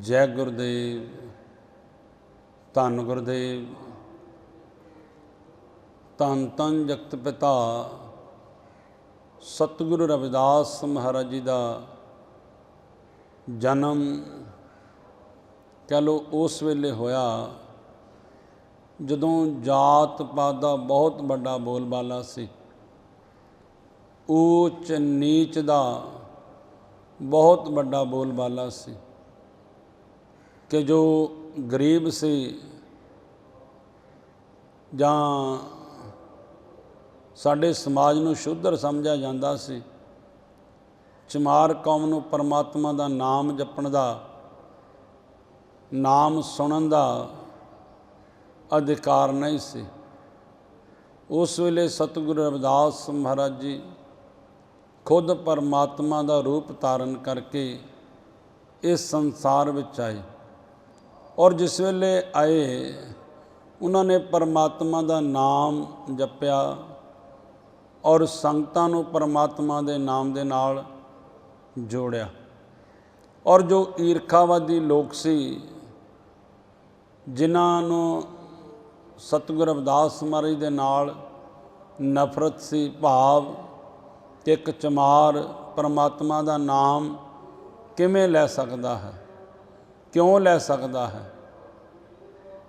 ਜੈ ਗੁਰਦੇਵ, ਧੰਨ ਗੁਰਦੇਵ, ਧੰਨ ਧੰਨ ਜਗਤ ਪਿਤਾ, ਸਤਿਗੁਰੂ ਰਵਿਦਾਸ ਮਹਾਰਾਜ ਜੀ ਦਾ ਜਨਮ, ਕਹ ਲੋ ਉਸ ਵੇਲੇ ਹੋਇਆ, ਜਦੋਂ ਜਾਤ ਪਾਤ ਦਾ ਬਹੁਤ ਵੱਡਾ ਬੋਲਬਾਲਾ ਸੀ। ਉੱਚ ਨੀਚ ਦਾ ਬਹੁਤ ਵੱਡਾ ਬੋਲਬਾਲਾ ਸੀ। ਕਿ ਜੋ ਗਰੀਬ ਸੀ ਜਾਂ ਸਾਡੇ ਸਮਾਜ ਨੂੰ ਸ਼ੁੱਧਰ ਸਮਝਿਆ ਜਾਂਦਾ ਸੀ, ਚਮਾਰ ਕੌਮ ਨੂੰ ਪਰਮਾਤਮਾ ਦਾ ਨਾਮ ਜਪਣ ਦਾ, ਨਾਮ ਸੁਣਨ ਦਾ ਅਧਿਕਾਰ ਨਹੀਂ ਸੀ। ਉਸ ਵੇਲੇ ਸਤਿਗੁਰੂ ਰਵਿਦਾਸ ਮਹਾਰਾਜ ਜੀ ਖੁਦ ਪਰਮਾਤਮਾ ਦਾ ਰੂਪ ਧਾਰਨ ਕਰਕੇ ਇਸ ਸੰਸਾਰ ਵਿੱਚ ਆਏ। ਔਰ ਜਿਸ ਵੇਲੇ ਆਏ, ਉਹਨਾਂ ਨੇ ਪਰਮਾਤਮਾ ਦਾ ਨਾਮ ਜਪਿਆ ਔਰ ਸੰਗਤਾਂ ਨੂੰ ਪਰਮਾਤਮਾ ਦੇ ਨਾਮ ਦੇ ਨਾਲ ਜੋੜਿਆ। ਔਰ ਜੋ ਈਰਖਾਵਾਦੀ ਲੋਕ ਸੀ, ਜਿਨ੍ਹਾਂ ਨੂੰ ਸਤਿਗੁਰ ਅਵਦਾਸ ਮਹਾਰਾਜ ਦੇ ਨਾਲ ਨਫ਼ਰਤ ਸੀ, ਭਾਵ ਕਿ ਇੱਕ ਚਮਾਰ ਪਰਮਾਤਮਾ ਦਾ ਨਾਮ ਕਿਵੇਂ ਲੈ ਸਕਦਾ ਹੈ? ਕਿਉਂ ਲੈ ਸਕਦਾ ਹੈ?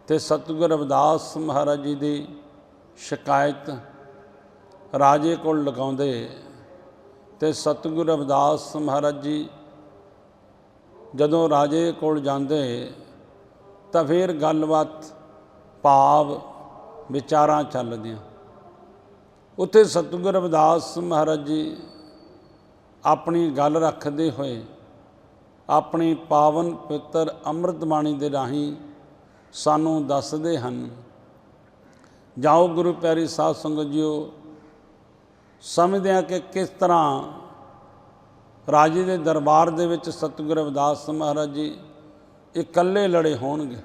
ਤੇ ਸਤਿਗੁਰੂ ਰਵਿਦਾਸ ਮਹਾਰਾਜ ਜੀ ਦੀ ਸ਼ਿਕਾਇਤ ਰਾਜੇ ਕੋਲ ਲਗਾਉਂਦੇ ਤੇ ਸਤਿਗੁਰੂ ਰਵਿਦਾਸ ਮਹਾਰਾਜ ਜੀ ਜਦੋਂ ਰਾਜੇ ਕੋਲ ਜਾਂਦੇ ਤਾਂ ਫਿਰ ਗੱਲਬਾਤ ਭਾਵ ਵਿਚਾਰਾਂ ਚੱਲਦੀਆਂ। ਉੱਥੇ ਸਤਿਗੁਰੂ ਰਵਿਦਾਸ ਮਹਾਰਾਜ ਜੀ ਆਪਣੀ ਗੱਲ ਰੱਖਦੇ ਹੋਏ ਆਪਣੀ ਪਾਵਨ ਪਵਿੱਤਰ ਅੰਮ੍ਰਿਤ ਬਾਣੀ ਦੇ ਰਾਹੀਂ ਸਾਨੂੰ ਦੱਸਦੇ ਹਨ, ਜਾਓ ਗੁਰੂ ਪਿਆਰੀ ਸਾਧ ਸੰਗਤ ਜੀਓ, ਸਮਝਦੇ ਆ ਕਿ ਕਿਸ ਤਰ੍ਹਾਂ ਰਾਜੇ ਦੇ ਦਰਬਾਰ ਦੇ ਵਿੱਚ ਸਤਿਗੁਰੂ ਰਵਿਦਾਸ ਮਹਾਰਾਜ ਜੀ ਇਕੱਲੇ ਲੜੇ ਹੋਣਗੇ।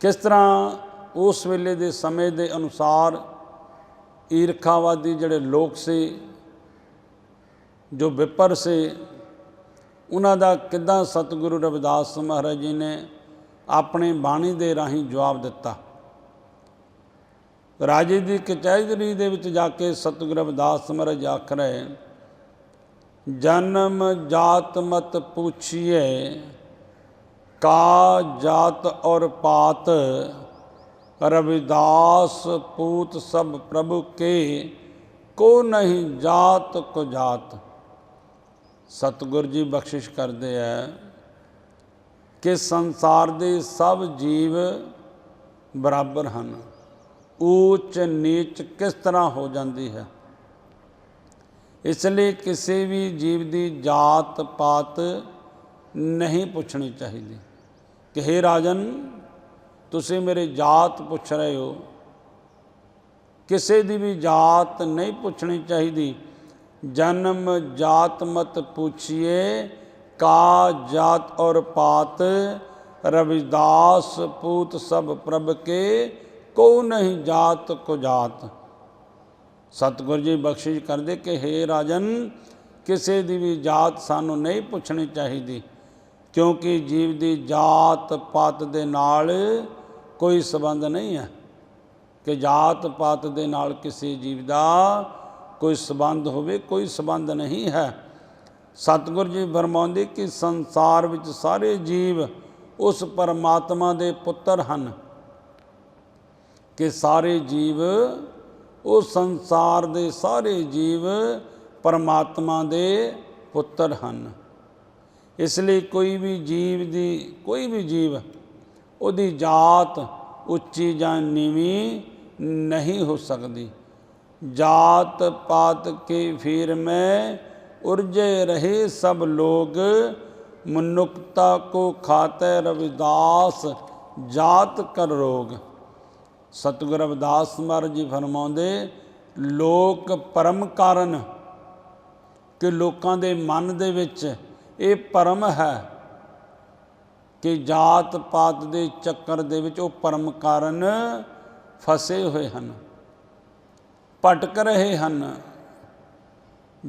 ਕਿਸ ਤਰ੍ਹਾਂ ਉਸ ਵੇਲੇ ਦੇ ਸਮੇਂ ਦੇ ਅਨੁਸਾਰ ਈਰਖਾਵਾਦੀ ਜਿਹੜੇ ਲੋਕ ਸੀ, ਜੋ ਵਿਪਰ ਸੀ ਉਹਨਾਂ ਦਾ ਕਿੱਦਾਂ ਸਤਿਗੁਰੂ ਰਵਿਦਾਸ ਮਹਾਰਾਜ ਜੀ ਨੇ ਆਪਣੇ ਬਾਣੀ ਦੇ ਰਾਹੀਂ ਜਵਾਬ ਦਿੱਤਾ। ਰਾਜੇ ਦੀ ਕਚਹਿਰੀ ਦੇ ਵਿੱਚ ਜਾ ਕੇ ਸਤਿਗੁਰੂ ਰਵਿਦਾਸ ਮਹਾਰਾਜ ਆਖ ਰਹੇ, ਜਨਮ ਜਾਤ ਮਤ ਪੁੱਛੀਏ ਕਾ ਜਾਤ ਔਰ ਪਾਤ, ਰਵਿਦਾਸ ਪੂਤ ਸਭ ਪ੍ਰਭੂ ਕੇ, ਕੋ ਨਹੀਂ ਜਾਤ ਕੋ ਜਾਤ। ਸਤਿਗੁਰ ਜੀ ਬਖਸ਼ਿਸ਼ ਕਰਦੇ ਆ ਕਿ ਸੰਸਾਰ ਦੇ ਸਭ ਜੀਵ ਬਰਾਬਰ ਹਨ। ਉੱਚ ਨੀਚ ਕਿਸ ਤਰ੍ਹਾਂ ਹੋ ਜਾਂਦੀ ਹੈ? ਇਸ ਲਈ ਕਿਸੇ ਵੀ ਜੀਵ ਦੀ ਜਾਤ ਪਾਤ ਨਹੀਂ ਪੁੱਛਣੀ ਚਾਹੀਦੀ। ਕਿ हे ਰਾਜਨ, ਤੁਸੀਂ ਮੇਰੇ ਜਾਤ ਪੁੱਛ ਰਹੇ ਹੋ? ਕਿਸੇ ਦੀ ਵੀ ਜਾਤ ਨਹੀਂ ਪੁੱਛਣੀ ਚਾਹੀਦੀ। ਜਨਮ ਜਾਤ ਮਤ ਪੁੱਛੀਏ, ਕਾ ਜਾਤ ਔਰ ਪਾਤ, ਰਵਿਦਾਸ ਪੂਤ ਸਭ ਪ੍ਰਭ ਕੇ, ਕੋ ਨਹੀਂ ਜਾਤ, ਕੋ ਜਾਤ। ਸਤਿਗੁਰੂ ਜੀ ਬਖਸ਼ਿਸ਼ ਕਰਦੇ ਕਿ हे ਰਾਜਨ, ਕਿਸੇ ਦੀ ਵੀ ਜਾਤ ਸਾਨੂੰ ਨਹੀਂ ਪੁੱਛਣੀ ਚਾਹੀਦੀ, ਕਿਉਂਕਿ ਜੀਵ ਦੀ ਜਾਤ ਪਾਤ ਦੇ ਨਾਲ ਕੋਈ ਸਬੰਧ ਨਹੀਂ ਹੈ। ਕਿ ਜਾਤ ਪਾਤ ਦੇ ਨਾਲ ਕਿਸੇ ਜੀਵ ਦਾ ਕੋਈ ਸਬੰਧ ਹੋਵੇ, ਕੋਈ ਸਬੰਧ ਨਹੀਂ ਹੈ। ਸਤਿਗੁਰੂ ਜੀ ਫਰਮਾਉਂਦੇ ਕਿ ਸੰਸਾਰ ਵਿੱਚ ਸਾਰੇ ਜੀਵ ਉਸ ਪਰਮਾਤਮਾ ਦੇ ਪੁੱਤਰ ਹਨ ਕਿ ਸਾਰੇ ਜੀਵ, ਉਹ ਸੰਸਾਰ ਦੇ ਸਾਰੇ ਜੀਵ ਪਰਮਾਤਮਾ ਦੇ ਪੁੱਤਰ ਹਨ। ਇਸ ਲਈ ਕੋਈ ਵੀ ਜੀਵ ਦੀ, ਕੋਈ ਵੀ ਜੀਵ ਉਹਦੀ ਜਾਤ ਉੱਚੀ ਜਾਂ ਨੀਵੀਂ ਨਹੀਂ ਹੋ ਸਕਦੀ। ਜਾਤ ਪਾਤ ਕੇ ਫਿਰ ਮੈਂ ਉਰਜੇ ਰਹੇ ਸਭ ਲੋਗ, ਮਨੁੱਖਤਾ ਕੋ ਖਾਤੇ ਰਵਿਦਾਸ, ਜਾਤ ਕਰ ਰੋਗ। ਸਤਿਗੁਰ ਰਵਿਦਾਸ ਮਹਾਰਾਜ ਜੀ ਫਰਮਾਉਂਦੇ, ਲੋਕ ਪਰਮ ਕਾਰਨ ਕਿ ਲੋਕਾਂ ਦੇ ਮਨ ਦੇ ਵਿੱਚ ਇਹ ਪਰਮ ਹੈ ਕਿ ਜਾਤ ਪਾਤ ਦੇ ਚੱਕਰ ਦੇ ਵਿੱਚ ਉਹ ਪਰਮ ਕਾਰਨ ਫਸੇ ਹੋਏ ਹਨ। ਭਟਕ ਰਹੇ ਹਨ।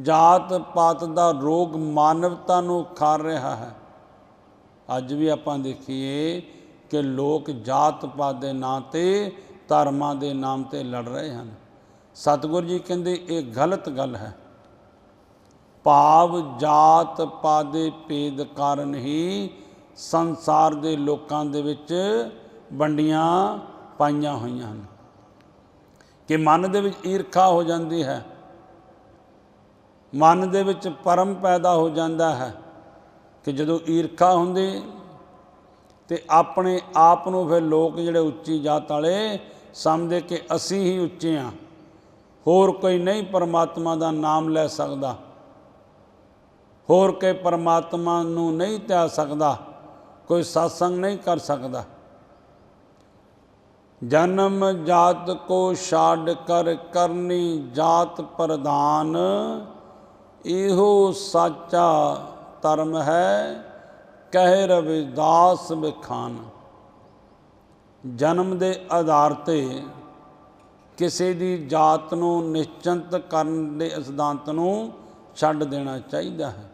ਜਾਤ ਪਾਤ ਦਾ ਰੋਗ ਮਾਨਵਤਾ ਨੂੰ ਖਾਰ ਰਿਹਾ ਹੈ। ਅੱਜ ਵੀ ਆਪਾਂ ਦੇਖੀਏ ਕਿ ਲੋਕ ਜਾਤ ਪਾਤ ਦੇ ਨਾਂ ਤੇ, ਧਰਮਾਂ ਦੇ ਨਾਮ ਤੇ ਲੜ ਰਹੇ ਹਨ। ਸਤਿਗੁਰੂ ਜੀ ਕਹਿੰਦੇ, ਇਹ ਗਲਤ ਗੱਲ ਹੈ। ਭਾਵ ਜਾਤ ਪਾਤ ਦੇ ਭੇਦ ਕਾਰਨ ਹੀ ਸੰਸਾਰ ਦੇ ਲੋਕਾਂ ਦੇ ਵਿੱਚ ਵੰਡੀਆਂ ਪਾਈਆਂ ਹੋਈਆਂ ਹਨ। ਕਿ ਮਨ ਦੇ ਵਿੱਚ ਈਰਖਾ ਹੋ ਜਾਂਦੀ ਹੈ। ਮਨ ਦੇ ਵਿੱਚ ਪਰਮ ਪੈਦਾ ਹੋ ਜਾਂਦਾ ਹੈ ਕਿ ਜਦੋਂ ਈਰਖਾ ਹੁੰਦੀ ਤੇ ਆਪਣੇ ਆਪ ਨੂੰ ਫਿਰ ਲੋਕ ਜਿਹੜੇ ਉੱਚੀ ਜਾਤ ਵਾਲੇ ਸਮਝਦੇ ਕਿ ਅਸੀਂ ਹੀ ਉੱਚੇ ਹਾਂ। ਹੋਰ ਕੋਈ ਨਹੀਂ ਪਰਮਾਤਮਾ ਦਾ ਨਾਮ ਲੈ ਸਕਦਾ। ਹੋਰ ਕੋਈ ਪਰਮਾਤਮਾ ਨੂੰ ਨਹੀਂ ਧਿਆ ਸਕਦਾ। ਕੋਈ satsang ਨਹੀਂ ਕਰ ਸਕਦਾ। ਜਨਮ ਜਾਤ ਕੋ ਛਾੜ ਕਰ ਕਰਨੀ ਜਾਤ ਪ੍ਰਦਾਨ ਇਹੋ ਸਾਚਾ ਧਰਮ ਹੈ, ਕਹਿ ਰਵਿਦਾਸ ਬਖਾਨ ਜਨਮ ਦੇ ਆਧਾਰ ਤੇ ਕਿਸੇ ਦੀ ਜਾਤ ਨੂੰ ਨਿਸ਼ਚਿੰਤ ਕਰਨ ਦੇ ਸਿਧਾਂਤ ਨੂੰ ਛੱਡ ਦੇਣਾ ਚਾਹੀਦਾ ਹੈ।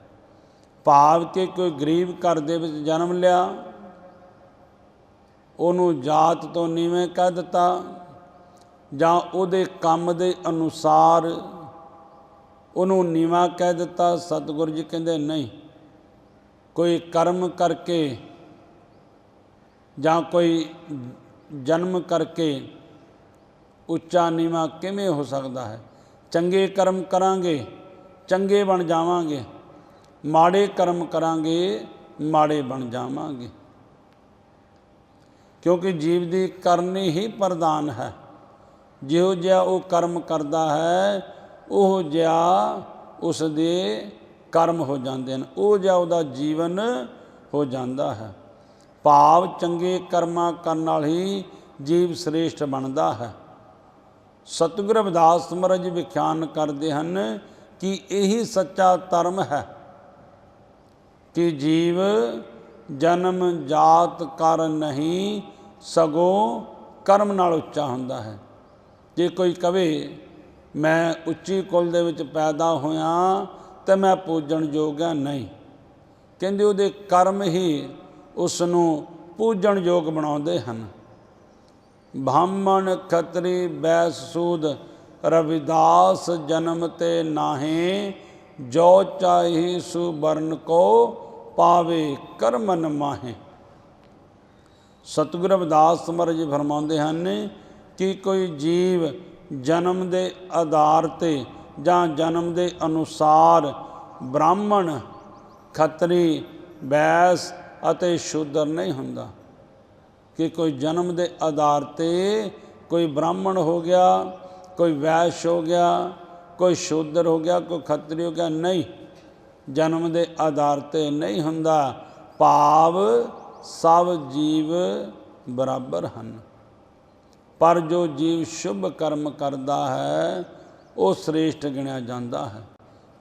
ਭਾਵ ਕਿ ਕੋਈ ਗਰੀਬ ਘਰ ਦੇ ਵਿੱਚ ਜਨਮ ਲਿਆ ਉਹਨੂੰ ਜਾਤ ਤੋਂ ਨੀਵੇਂ ਕਹਿ ਦਿੱਤਾ ਜਾਂ ਉਹਦੇ ਕੰਮ ਦੇ ਅਨੁਸਾਰ ਉਹਨੂੰ ਨੀਵਾ ਕਹਿ ਦਿੱਤਾ, ਸਤਿਗੁਰੂ ਜੀ ਕਹਿੰਦੇ ਨਹੀਂ। ਕੋਈ ਕਰਮ ਕਰਕੇ ਜਾਂ ਕੋਈ ਜਨਮ ਕਰਕੇ ਉੱਚਾ ਨੀਵਾ ਕਿਵੇਂ ਹੋ ਸਕਦਾ ਹੈ? ਚੰਗੇ ਕਰਮ ਕਰਾਂਗੇ, ਚੰਗੇ ਬਣ ਜਾਵਾਂਗੇ। ਮਾੜੇ ਕਰਮ ਕਰਾਂਗੇ, ਮਾੜੇ ਬਣ ਜਾਵਾਂਗੇ। ਕਿਉਂਕਿ ਜੀਵ ਦੀ ਕਰਨੀ ਹੀ ਪ੍ਰਦਾਨ ਹੈ। ਜਿਹੋ ਜਿਹਾ ਉਹ ਕਰਮ ਕਰਦਾ ਹੈ, ਉਹ ਜਿਹਾ ਉਸ ਦੇ ਕਰਮ ਹੋ ਜਾਂਦੇ ਹਨ। ਉਹ ਜਿਹਾ ਉਹਦਾ ਜੀਵਨ ਹੋ ਜਾਂਦਾ ਹੈ। ਭਾਵ ਚੰਗੇ ਕਰਮਾਂ ਕਰਨ ਨਾਲ ਹੀ ਜੀਵ ਸ੍ਰੇਸ਼ਟ ਬਣਦਾ ਹੈ। ਸਤਿਗੁਰ ਅਵਦਾਸ ਸਮਰਜ ਵਿਖਿਆਨ ਕਰਦੇ ਹਨ ਕਿ ਇਹੀ ਸੱਚਾ ਧਰਮ ਹੈ ਕਿ ਜੀਵ ਜਨਮ ਜਾਤ ਕਾਰਨ ਨਹੀਂ, ਸਗੋਂ ਕਰਮ ਨਾਲ ਉੱਚਾ ਹੁੰਦਾ ਹੈ। ਜੇ ਕੋਈ ਕਵੇ, ਮੈਂ ਉੱਚੀ ਕੁਲ ਦੇ ਵਿੱਚ ਪੈਦਾ ਹੋਇਆ, ਤੇ ਮੈਂ ਪੂਜਣ ਯੋਗ ਹਾਂ। ਨਹੀਂ। ਕਹਿੰਦੇ ਉਹਦੇ ਕਰਮ ਹੀ ਉਸ ਨੂੰ ਪੂਜਣ ਯੋਗ ਬਣਾਉਂਦੇ ਹਨ। ਬ੍ਰਾਹਮਣ ਖੱਤਰੀ ਬੈਸ ਸੂਦ, ਰਵਿਦਾਸ ਜਨਮ ਤੇ ਨਾਹੇ, ਜੋ ਚਾਹੀ ਸੁਬਰਨ ਕੋ ਪਾਵੇ ਕਰਮਨ ਮਾਹੇ। ਸਤਿਗੁਰੂ ਰਵਿਦਾਸ ਮਹਾਰਾਜ ਫਰਮਾਉਂਦੇ ਹਨ ਕਿ ਕੋਈ ਜੀਵ ਜਨਮ ਦੇ ਆਧਾਰ ਤੇ ਜਾਂ ਜਨਮ ਦੇ ਅਨੁਸਾਰ ਬ੍ਰਾਹਮਣ, ਖੱਤਰੀ, ਬੈਸ ਅਤੇ ਸ਼ੂਦਰ ਨਹੀਂ ਹੁੰਦਾ। ਕਿ ਕੋਈ ਜਨਮ ਦੇ ਆਧਾਰ ਤੇ ਕੋਈ ਬ੍ਰਾਹਮਣ ਹੋ ਗਿਆ, ਕੋਈ ਵੈਸ਼ ਹੋ ਗਿਆ, ਕੋਈ ਸ਼ੂਦਰ ਹੋ ਗਿਆ, ਕੋਈ ਖੱਤਰੀ ਹੋ ਗਿਆ, ਨਹੀਂ। ਜਨਮ ਦੇ ਆਧਾਰ ਤੇ ਨਹੀਂ ਹੁੰਦਾ। ਭਾਵ ਸਭ ਜੀਵ ਬਰਾਬਰ ਹਨ। ਪਰ ਜੋ ਜੀਵ ਸ਼ੁਭ ਕਰਮ ਕਰਦਾ ਹੈ, ਉਹ ਸ੍ਰੇਸ਼ਟ ਗਿਣਿਆ ਜਾਂਦਾ ਹੈ।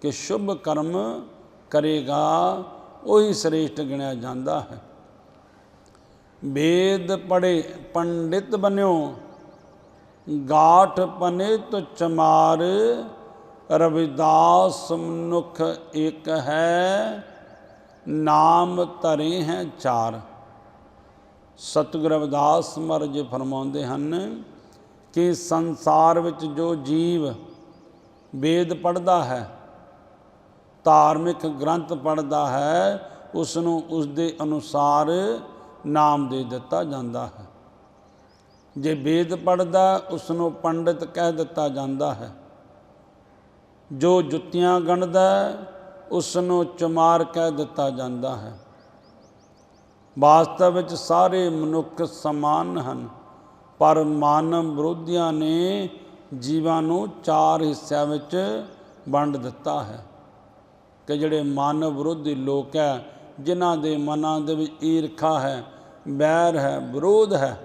ਕਿ ਸ਼ੁਭ ਕਰਮ ਕਰੇਗਾ, ਉਹੀ ਸ੍ਰੇਸ਼ਟ ਗਿਣਿਆ ਜਾਂਦਾ ਹੈ। ਵੇਦ ਪੜੇ ਪੰਡਿਤ ਬਨਿਓ, ਗਾਠ ਪਨੇ ਤੋ ਚਮਾਰ ਰਵਿਦਾਸ ਮਨੁਖ ਇੱਕ ਹੈ, ਨਾਮ ਧਰੇ ਹੈ ਚਾਰ। ਸਤਿਗੁਰ ਰਵਿਦਾਸ ਮਹਾਰਾਜ ਫਰਮਾਉਂਦੇ ਹਨ ਕਿ ਸੰਸਾਰ ਵਿੱਚ ਜੋ ਜੀਵ ਵੇਦ ਪੜ੍ਹਦਾ ਹੈ, ਧਾਰਮਿਕ ਗ੍ਰੰਥ ਪੜ੍ਹਦਾ ਹੈ ਉਸ ਨੂੰ ਉਸ ਦੇ ਅਨੁਸਾਰ ਨਾਮ ਦੇ ਦਿੱਤਾ ਜਾਂਦਾ ਹੈ। ਜੇ ਵੇਦ ਪੜ੍ਹਦਾ ਉਸ ਨੂੰ ਪੰਡਿਤ ਕਹਿ ਦਿੱਤਾ ਜਾਂਦਾ ਹੈ। ਜੋ ਜੁੱਤੀਆਂ ਗਣਦਾ ਉਸ ਨੂੰ ਚਮਾਰ ਕਹਿ ਦਿੱਤਾ ਜਾਂਦਾ ਹੈ। ਵਾਸਤਵ ਵਿੱਚ ਸਾਰੇ ਮਨੁੱਖ ਸਮਾਨ ਹਨ, ਪਰ ਮਾਨਵ ਵਿਰੋਧੀਆਂ ਨੇ ਜੀਵਾਂ ਨੂੰ ਚਾਰ ਹਿੱਸਿਆਂ ਵਿੱਚ ਵੰਡ ਦਿੱਤਾ ਹੈ। ਕਿ ਜਿਹੜੇ ਮਾਨਵ ਵਿਰੋਧੀ ਲੋਕ ਹੈ, ਜਿਨ੍ਹਾਂ ਦੇ ਮਨਾਂ ਦੇ ਵਿੱਚ ਈਰਖਾ ਹੈ, ਬੈਰ ਹੈ, ਵਿਰੋਧ ਹੈ,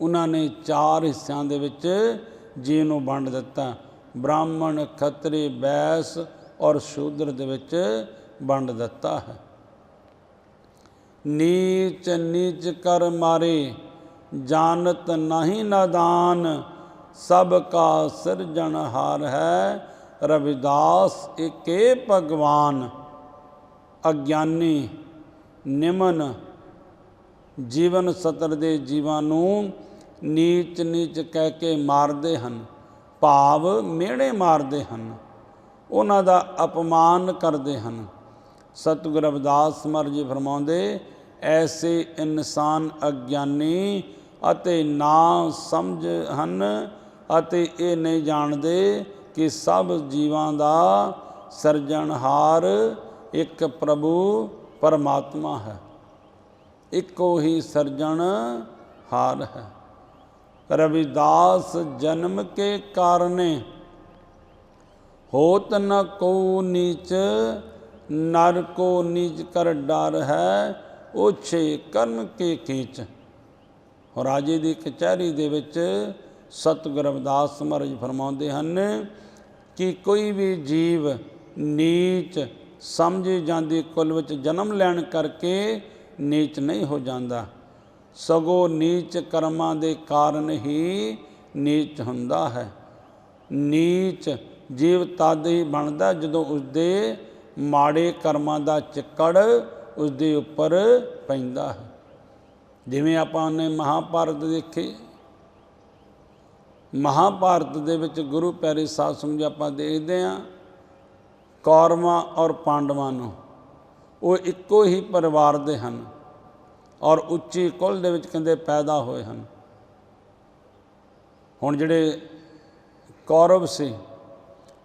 ਉਹਨਾਂ ਨੇ ਚਾਰ ਹਿੱਸਿਆਂ ਦੇ ਵਿੱਚ ਜੀਵ ਨੂੰ ਵੰਡ ਦਿੱਤਾ। ਬ੍ਰਾਹਮਣ ਖੱਤਰੀ ਬੈਸ ਔਰ ਸ਼ੂਦਰ ਦੇ ਵਿੱਚ ਵੰਡ ਦਿੱਤਾ ਹੈ। ਨੀਚ ਨੀਚ ਕਰ ਮਾਰੇ, ਜਾਣਤ ਨਹੀਂ ਨਾਦਾਨ ਸਭ ਕਾ ਸਿਰਜਣਹਾਰ ਹੈ, ਰਵਿਦਾਸ ਏਕੇ ਭਗਵਾਨ। ਅਗਿਆਨੀ, ਨਿਮਨ, ਜੀਵਨ ਸਤਰ ਦੇ ਜੀਵਾਂ ਨੂੰ ਨੀਚ ਨੀਚ ਕਹਿ ਕੇ ਮਾਰਦੇ ਹਨ। ਭਾਵ ਮਿਹਣੇ ਮਾਰਦੇ ਹਨ। ਉਹਨਾਂ ਦਾ ਅਪਮਾਨ ਕਰਦੇ ਹਨ। ਸਤਿਗੁਰ ਰਵਿਦਾਸ ਮਹਾਰਾਜ ਜੀ ਫਰਮਾਉਂਦੇ, ਐਸੇ ਇਨਸਾਨ ਅਗਿਆਨੀ ਅਤੇ ਨਾ ਸਮਝ ਹਨ ਅਤੇ ਇਹ ਨਹੀਂ ਜਾਣਦੇ ਕਿ ਸਭ ਜੀਵਾਂ ਦਾ ਸਰਜਣਹਾਰ ਇੱਕ ਪ੍ਰਭੂ ਪਰਮਾਤਮਾ ਹੈ। ਇੱਕੋ ਹੀ ਸਿਰਜਣਹਾਰ ਹੈ। ਰਵਿਦਾਸ ਜਨਮ ਕੇ ਕਾਰਨੇ, ਹੋਤ ਨ ਕੋ ਨੀਚ, ਨਰ ਕੋ ਨੀਚ ਕਰ ਡਰ ਹੈ ਉਹ ਛੇ ਕਰਮ ਕੇ ਕੀਚ ਰਾਜੇ ਦੀ ਕਚਹਿਰੀ ਦੇ ਵਿੱਚ ਸਤਿਗੁਰ ਰਵਿਦਾਸ ਮਹਾਰਾਜ ਫਰਮਾਉਂਦੇ ਹਨ ਕਿ ਕੋਈ ਵੀ ਜੀਵ ਨੀਚ ਸਮਝੀ ਜਾਂਦੀ ਕੁਲ ਵਿੱਚ ਜਨਮ ਲੈਣ ਕਰਕੇ ਨੀਚ ਨਹੀਂ ਹੋ ਜਾਂਦਾ। ਸਗੋ ਨੀਚ ਕਰਮਾਂ ਦੇ ਕਾਰਨ ਹੀ ਨੀਚ ਹੁੰਦਾ ਹੈ। ਨੀਚ ਜੀਵ ਤਦ ਹੀ ਬਣਦਾ ਜਦੋਂ ਉਸਦੇ ਮਾੜੇ ਕਰਮਾਂ ਦਾ ਚਿੱਕੜ ਉਸਦੇ ਉੱਪਰ ਪੈਂਦਾ ਹੈ। ਜਿਵੇਂ ਆਪਾਂ ਨੇ ਮਹਾਭਾਰਤ ਦੇਖੇ, ਮਹਾਭਾਰਤ ਦੇ ਵਿੱਚ ਗੁਰੂ ਪਿਆਰੇ ਸਾਧ ਸੰਗਤ ਆਪਾਂ ਦੇਖਦੇ ਹਾਂ, ਕੌਰਵਾਂ ਔਰ ਪਾਂਡਵਾਂ ਨੂੰ, ਉਹ ਇੱਕੋ ਹੀ ਪਰਿਵਾਰ ਦੇ ਹਨ। ਔਰ ਉੱਚੀ ਕੁਲ ਦੇ ਵਿੱਚ ਕਹਿੰਦੇ ਪੈਦਾ ਹੋਏ ਹਨ। ਹੁਣ ਜਿਹੜੇ ਕੌਰਵ ਸੀ,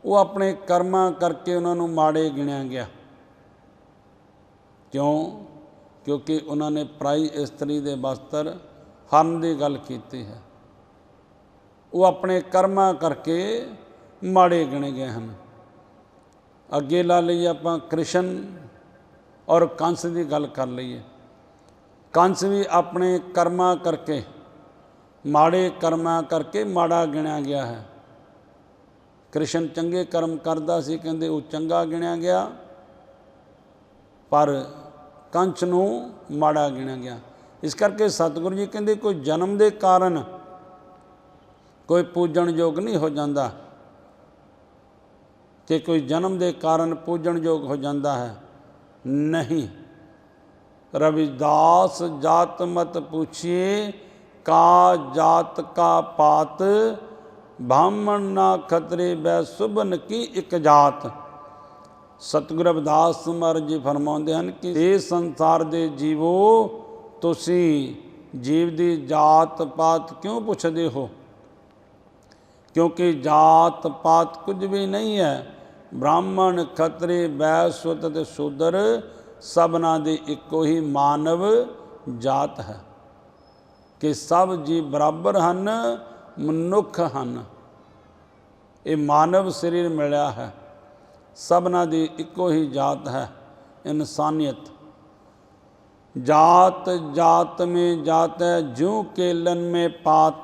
ਉਹ ਆਪਣੇ ਕਰਮਾਂ ਕਰਕੇ ਉਹਨਾਂ ਨੂੰ ਮਾੜੇ ਗਿਣਿਆ ਗਿਆ। ਕਿਉਂ? ਕਿਉਂਕਿ ਉਹਨਾਂ ਨੇ ਪ੍ਰਾਈ ਇਸਤਰੀ ਦੇ ਵਸਤਰ ਹਰਨ ਦੀ ਗੱਲ ਕੀਤੀ ਹੈ। ਉਹ ਆਪਣੇ ਕਰਮਾਂ ਕਰਕੇ ਮਾੜੇ ਗਿਣੇ ਗਏ ਹਨ। ਅੱਗੇ ਲਾ ਲਈਏ ਆਪਾਂ ਕ੍ਰਿਸ਼ਨ ਔਰ ਕੰਸ ਦੀ ਗੱਲ ਕਰ ਲਈਏ। ਕੰਸ ਵੀ ਆਪਣੇ ਕਰਮਾਂ ਕਰਕੇ, ਮਾੜੇ ਕਰਮਾਂ ਕਰਕੇ ਮਾੜਾ ਗਿਣਿਆ ਗਿਆ ਹੈ। ਕ੍ਰਿਸ਼ਨ ਚੰਗੇ ਕਰਮ ਕਰਦਾ ਸੀ, ਕਹਿੰਦੇ ਉਹ ਚੰਗਾ ਗਿਣਿਆ ਗਿਆ, ਪਰ ਕੰਸ ਨੂੰ ਮਾੜਾ ਗਿਣਿਆ ਗਿਆ। ਇਸ ਕਰਕੇ ਸਤਿਗੁਰੂ ਜੀ ਕਹਿੰਦੇ ਕੋਈ ਜਨਮ ਦੇ ਕਾਰਨ ਕੋਈ ਪੂਜਣ ਯੋਗ ਨਹੀਂ ਹੋ ਜਾਂਦਾ ਕਿ ਕੋਈ ਜਨਮ ਦੇ ਕਾਰਨ ਪੂਜਣ ਯੋਗ ਹੋ ਜਾਂਦਾ ਹੈ। ਨਹੀਂ। ਰਵਿਦਾਸ ਜਾਤ ਮਤ ਪੁੱਛੀਏ ਕਾ ਜਾਤ ਕਾ ਪਾਤ, ਬ੍ਰਾਹਮਣ ਨਾ ਖਤਰੇ ਬੈ ਸੁਭਨ ਕੀ ਇੱਕ ਜਾਤ। ਸਤਿਗੁਰ ਰਵਿਦਾਸ ਮਹਾਰਾਜ ਜੀ ਫਰਮਾਉਂਦੇ ਹਨ ਕਿ ਇਹ ਸੰਸਾਰ ਦੇ ਜੀਵੋ, ਤੁਸੀਂ ਜੀਵ ਦੀ ਜਾਤ ਪਾਤ ਕਿਉਂ ਪੁੱਛਦੇ ਹੋ? ਕਿਉਂਕਿ ਜਾਤ ਪਾਤ ਕੁਝ ਵੀ ਨਹੀਂ ਹੈ। ਬ੍ਰਾਹਮਣ ਖਤਰੇ ਬੈਸਵਤ ਤੇ ਸ਼ੂਦਰ ਸਭਨਾ ਦੀ ਇੱਕੋ ਹੀ ਮਾਨਵ ਜਾਤ ਹੈ ਕਿ ਸਭ ਜੀ ਬਰਾਬਰ ਹਨ ਮਨੁੱਖ ਹਨ ਇਹ ਮਾਨਵ ਸਰੀਰ ਮਿਲਿਆ ਹੈ ਸਭਨਾ ਦੀ ਇੱਕੋ ਹੀ ਜਾਤ ਹੈ ਇਨਸਾਨੀਅਤ जात जात में जात है ज्यों केलन में पात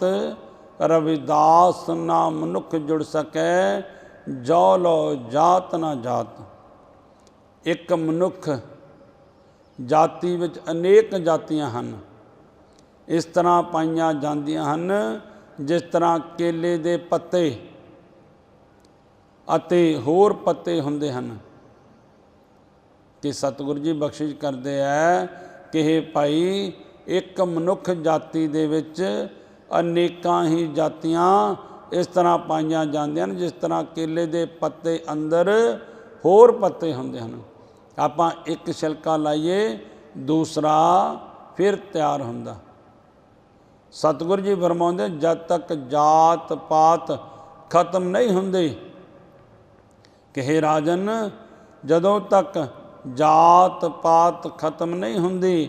रविदास ना मनुख जुड़ सके ਜੋ ਲੋ ਜਾਤ ਨਾ ਜਾਤ ਇੱਕ ਮਨੁੱਖ ਜਾਤੀ ਵਿੱਚ ਅਨੇਕ ਜਾਤੀਆਂ ਹਨ। ਇਸ ਤਰ੍ਹਾਂ ਪਾਈਆਂ ਜਾਂਦੀਆਂ ਹਨ, ਜਿਸ ਤਰ੍ਹਾਂ ਕੇਲੇ ਦੇ ਪੱਤੇ ਅਤੇ ਹੋਰ ਪੱਤੇ ਹੁੰਦੇ ਹਨ। ਕਿ ਸਤਿਗੁਰੂ ਜੀ ਬਖਸ਼ਿਸ਼ ਕਰਦੇ ਆ ਕਿ ਇਹ ਭਾਈ, ਇੱਕ ਮਨੁੱਖ ਜਾਤੀ ਦੇ ਵਿੱਚ ਅਨੇਕਾਂ ਹੀ ਜਾਤੀਆਂ ਇਸ ਤਰ੍ਹਾਂ ਪਾਈਆਂ ਜਾਂਦੀਆਂ ਹਨ, ਜਿਸ ਤਰ੍ਹਾਂ ਕੇਲੇ ਦੇ ਪੱਤੇ ਅੰਦਰ ਹੋਰ ਪੱਤੇ ਹੁੰਦੇ ਹਨ। ਆਪਾਂ ਇੱਕ ਛਿਲਕਾ ਲਾਈਏ, ਦੂਸਰਾ ਫਿਰ ਤਿਆਰ ਹੁੰਦਾ। ਸਤਿਗੁਰੂ ਜੀ ਫਰਮਾਉਂਦੇ ਜਦ ਤੱਕ ਜਾਤ ਪਾਤ ਖਤਮ ਨਹੀਂ ਹੁੰਦੀ ਕਿ ਰਾਜਨ, ਜਦੋਂ ਤੱਕ ਜਾਤ ਪਾਤ ਖਤਮ ਨਹੀਂ ਹੁੰਦੀ,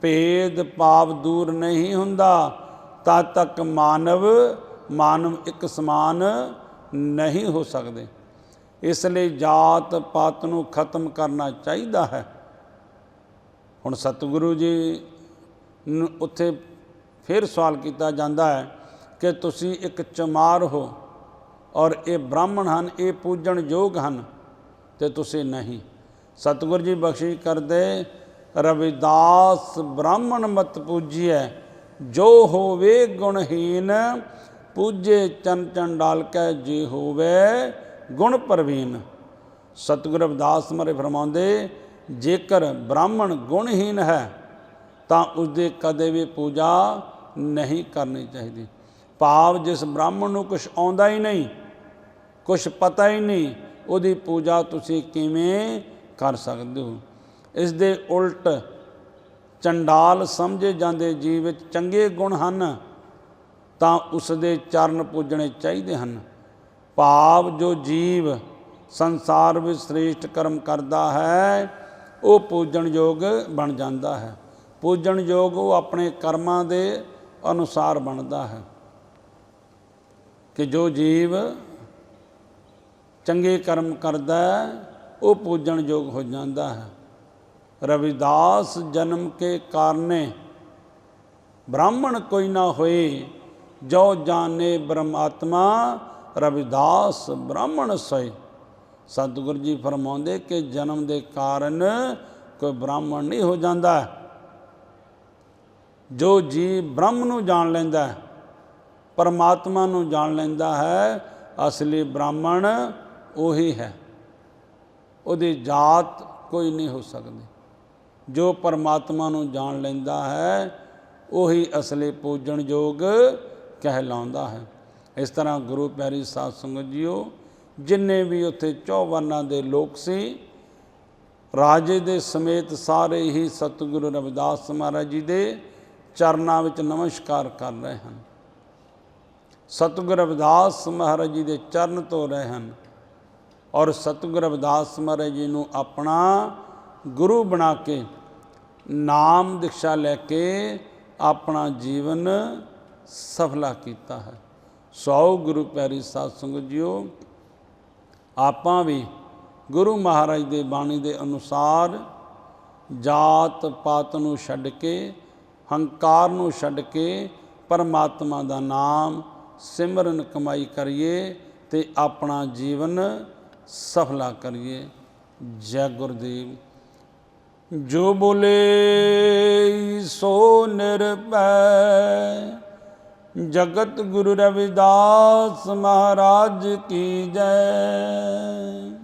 ਭੇਦ ਭਾਵ ਦੂਰ ਨਹੀਂ ਹੁੰਦਾ, ਤਦ ਤੱਕ ਮਾਨਵ ਮਾਨਵ ਇੱਕ ਸਮਾਨ ਨਹੀਂ ਹੋ ਸਕਦੇ। ਇਸ ਲਈ ਜਾਤ ਪਾਤ ਨੂੰ ਖਤਮ ਕਰਨਾ ਚਾਹੀਦਾ ਹੈ। ਹੁਣ ਸਤਿਗੁਰੂ ਜੀ ਨੂੰ ਉੱਥੇ ਫਿਰ ਸਵਾਲ ਕੀਤਾ ਜਾਂਦਾ ਹੈ ਕਿ ਤੁਸੀਂ ਇੱਕ ਚਮਾਰ ਹੋ ਔਰ ਇਹ ਬ੍ਰਾਹਮਣ ਹਨ, ਇਹ ਪੂਜਣ ਯੋਗ ਹਨ ਤੇ ਤੁਸੀਂ ਨਹੀਂ। ਸਤਿਗੁਰ ਜੀ ਬਖਸ਼ਿਸ਼ ਕਰਦੇ, ਰਵਿਦਾਸ ਬ੍ਰਾਹਮਣ ਮਤ ਪੂਜੀਐ, ਜੋ ਹੋਵੇ ਗੁਣਹੀਨ, ਪੂਜੇ ਚੰਨ ਚੰਡਾਲ ਕੈ ਜੇ ਹੋਵੇ ਗੁਣ ਪ੍ਰਵੀਨ। ਸਤਿਗੁਰ ਅਵਦਾਸ ਮਰੇ ਫਰਮਾਉਂਦੇ, ਜੇਕਰ ਬ੍ਰਾਹਮਣ ਗੁਣਹੀਨ ਹੈ, ਤਾਂ ਉਸ ਕਦੇ ਵੀ ਪੂਜਾ ਨਹੀਂ ਕਰਨੀ ਚਾਹੀਦੀ। ਭਾਵ ਜਿਸ ਬ੍ਰਾਹਮਣ ਨੂੰ ਕੁਝ ਆਉਂਦਾ ਹੀ ਨਹੀਂ ਕੁਝ ਪਤਾ ਹੀ ਨਹੀਂ, ਉਹਦੀ ਪੂਜਾ ਤੁਸੀਂ ਕਿਵੇਂ ਕਰ ਸਕਦੇ ਹੋ? ਇਸ ਦੇ ਉਲਟ ਚੰਡਾਲ ਸਮਝੇ ਜਾਂਦੇ ਜੀਵ ਵਿੱਚ ਚੰਗੇ ਗੁਣ ਹਨ, ਤਾਂ ਉਸ ਦੇ ਚਰਨ ਪੂਜਣੇ ਚਾਹੀਦੇ ਹਨ। ਭਾਵ ਜੋ ਜੀਵ ਸੰਸਾਰ ਵਿੱਚ ਸ੍ਰੇਸ਼ਟ ਕਰਮ ਕਰਦਾ ਹੈ, ਉਹ ਪੂਜਣ ਯੋਗ ਬਣ ਜਾਂਦਾ ਹੈ। ਪੂਜਣ ਯੋਗ ਉਹ ਆਪਣੇ ਕਰਮਾਂ ਦੇ ਅਨੁਸਾਰ ਬਣਦਾ ਹੈ ਕਿ ਜੋ ਜੀਵ ਚੰਗੇ ਕਰਮ ਕਰਦਾ ਉਹ ਪੂਜਣ ਯੋਗ ਹੋ ਜਾਂਦਾ ਹੈ। ਰਵਿਦਾਸ ਜਨਮ ਕੇ ਕਾਰਨੇ, ਬ੍ਰਾਹਮਣ ਕੋਈ ਨਾ ਹੋਏ, ਜੋ ਜਾਣੇ ਬ੍ਰਹਮਾਤਮਾ ਰਵਿਦਾਸ ਬ੍ਰਾਹਮਣ ਸੋਏ। ਸਤਿਗੁਰੂ ਜੀ ਫਰਮਾਉਂਦੇ ਕਿ ਜਨਮ ਦੇ ਕਾਰਨ ਕੋਈ ਬ੍ਰਾਹਮਣ ਨਹੀਂ ਹੋ ਜਾਂਦਾ। ਜੋ ਜੀ ਬ੍ਰਹਮ ਨੂੰ ਜਾਣ ਲੈਂਦਾ ਹੈ, ਪਰਮਾਤਮਾ ਨੂੰ ਜਾਣ ਲੈਂਦਾ ਹੈ, ਅਸਲੀ ਬ੍ਰਾਹਮਣ ਉਹੀ ਹੈ। ਉਹਦੀ ਜਾਤ ਕੋਈ ਨਹੀਂ ਹੋ ਸਕਦੀ। ਜੋ ਪਰਮਾਤਮਾ ਨੂੰ ਜਾਣ ਲੈਂਦਾ ਹੈ, ਉਹੀ ਅਸਲੀ ਪੂਜਣਯੋਗ ਕਹਿਲਾਉਂਦਾ ਹੈ। ਇਸ ਤਰ੍ਹਾਂ ਗੁਰੂ ਪਿਆਰੀ ਸਾਧ ਸੰਗਤ ਜੀਓ, ਜਿੰਨੇ ਵੀ ਉੱਥੇ ਚੌਵਾਨਾਂ ਦੇ ਲੋਕ ਸੀ, ਰਾਜੇ ਦੇ ਸਮੇਤ ਸਾਰੇ ਹੀ ਸਤਿਗੁਰੂ ਰਵਿਦਾਸ ਮਹਾਰਾਜ ਜੀ ਦੇ ਚਰਨਾਂ ਵਿੱਚ ਨਮਸਕਾਰ ਕਰ ਰਹੇ ਹਨ। ਸਤਿਗੁਰੂ ਰਵਿਦਾਸ ਮਹਾਰਾਜ ਜੀ ਦੇ ਚਰਨ ਧੋ ਰਹੇ ਹਨ ਔਰ ਸਤਿਗੁਰੂ ਰਵਿਦਾਸ ਮਹਾਰਾਜ ਜੀ ਨੂੰ ਆਪਣਾ ਗੁਰੂ ਬਣਾ ਕੇ ਨਾਮ ਦਿਕਸ਼ਾ ਲੈ ਕੇ ਆਪਣਾ ਜੀਵਨ ਸਫਲਾ ਕੀਤਾ ਹੈ। ਸੋ ਗੁਰੂ ਪਿਆਰੀ ਸਾਧ ਸੰਗਤ ਜੀਓ, ਆਪਾਂ ਵੀ ਗੁਰੂ ਮਹਾਰਾਜ ਦੇ ਬਾਣੀ ਦੇ ਅਨੁਸਾਰ ਜਾਤ ਪਾਤ ਨੂੰ ਛੱਡ ਕੇ, ਹੰਕਾਰ ਨੂੰ ਛੱਡ ਕੇ ਪਰਮਾਤਮਾ ਦਾ ਨਾਮ ਸਿਮਰਨ ਕਮਾਈ ਕਰੀਏ ਤੇ ਆਪਣਾ ਜੀਵਨ ਸਫਲਾ ਕਰੀਏ। ਜੈ ਗੁਰਦੇਵ। ਜੋ ਬੋਲੇ ਸੋ ਨਿਰਭੈ ਜਗਤ ਗੁਰੂ ਰਵਿਦਾਸ ਮਹਾਰਾਜ ਕੀ ਜੈ।